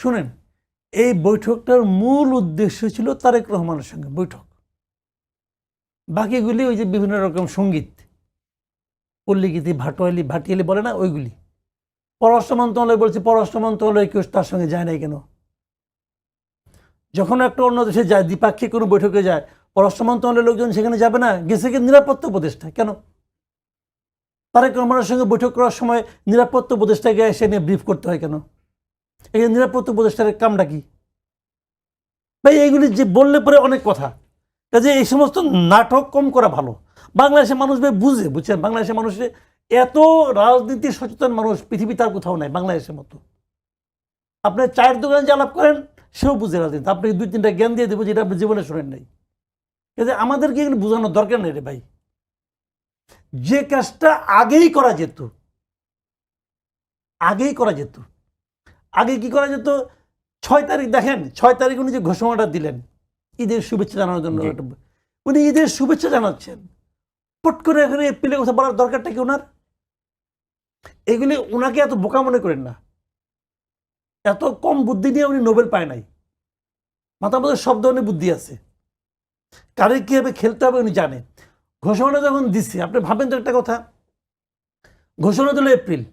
শুনেন, এই বৈঠকটার মূল উদ্দেশ্য ছিল তারেক রহমানের সঙ্গে বৈঠক। বাকিগুলি ওই যে বিভিন্ন রকম সংগীত। পল্লীগীতি, ভাটোয়ালি, ভাটিয়ালি বলে না ওইগুলি। পররাষ্ট্র মন্ত্রণালয় বলছে, পররাষ্ট্র মন্ত্রণালয় কেউ তার সঙ্গে যায় নাই কেন? যখন একটা অন্য দেশে যায়, দ্বিপাক্ষিক কোনো বৈঠকে যায়, পররাষ্ট্র মন্ত্রণালয়ের লোকজন সেখানে যাবে না, গেছে কি নিরাপত্তা উপদেষ্টা? কেন? তারেক রহমানের সঙ্গে বৈঠক করার সময় নিরাপত্তা উপদেষ্টাকে এসে নিয়ে ব্রিফ করতে হয় কেন? এই নিরাপত্তা উপদেষ্টার কামটা কি? ভাই, এইগুলি যে বললে পরে অনেক কথা। কাজে এই সমস্ত নাটক কম করা ভালো। বাংলাদেশের মানুষ ভাই বুঝে, বুঝছেন? বাংলাদেশের মানুষের এত রাজনীতি সচেতন মানুষ পৃথিবী তার কোথাও নাই, বাংলাদেশের মতো। আপনি চায়ের দোকানে যে আলাপ করেন, সেও বুঝে রাজনীতি। আপনাকে দুই, তিনটা জ্ঞান দিয়ে দেবো যেটা আপনি জীবনে শোনেন নাই। কাজে আমাদেরকে এগুলো বোঝানোর দরকার নেই রে ভাই। যে কাজটা আগেই করা যেত, আগেই করা যেত আগে কি করা যেত? ছয় তারিখ দেখেন ছয় তারিখ উনি যে ঘোষণাটা দিলেন ঈদের শুভেচ্ছা জানানোর জন্য উনি ঈদের শুভেচ্ছা জানাচ্ছেন। পট করে এখানে এপ্রিলের কথা বলার দরকারটা কি ওনার? এগুলি ওনাকে এত বোকা মনে করেন না। এত কম বুদ্ধি নিয়ে উনি নোবেল পায় নাই। মাথার মধ্যে সব ধরনের বুদ্ধি আছে। কারে কীভাবে খেলতে হবে উনি জানে। ঘোষণা যখন দিচ্ছে আপনি ভাবেন তো একটা কথা। ঘোষণা দিল এপ্রিল।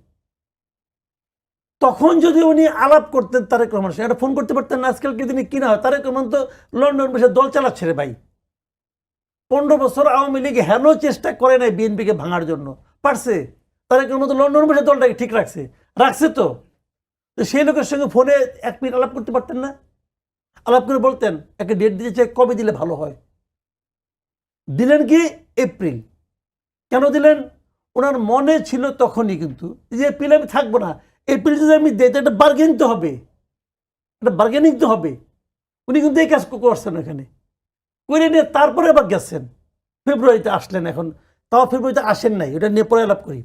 তখন যদি উনি আলাপ করতেন তারেক রহমান সঙ্গে একটা ফোন করতে পারতেন না আজকালকে দিনে কি না হয়? তারেক রহমান তো লন্ডন বসে দল চালাচ্ছে রে ভাই। পনেরো বছর আওয়ামী লীগ হেন চেষ্টা করে নাই বিএনপিকে ভাঙার জন্য। পারছে? তারেক রহমান তো লন্ডন বসে দলটাকে ঠিক রাখছে। রাখছে তো? তো সেই লোকের সঙ্গে ফোনে এক মিনিট আলাপ করতে পারতেন না? আলাপ করে বলতেন একটা ডেট দিয়েছে কবে দিলে ভালো হয়? দিলেন কি? এপ্রিল। কেন দিলেন? ওনার মনে ছিল তখনই কিন্তু যে এপ্রিল আমি থাকব না। এপ্রিল যদি আমি তো একটা বার্গেন তো হবে। একটা বার্গেনিং তো হবে। উনি কিন্তু এই কাজ করছেন এখানে করে নিয়ে তারপরে আবার গেছেন। ফেব্রুয়ারিতে আসলেন এখন। তাও ফেব্রুয়ারিতে আসেন নাই। ওটা নিয়ে পরে আলাপ করি।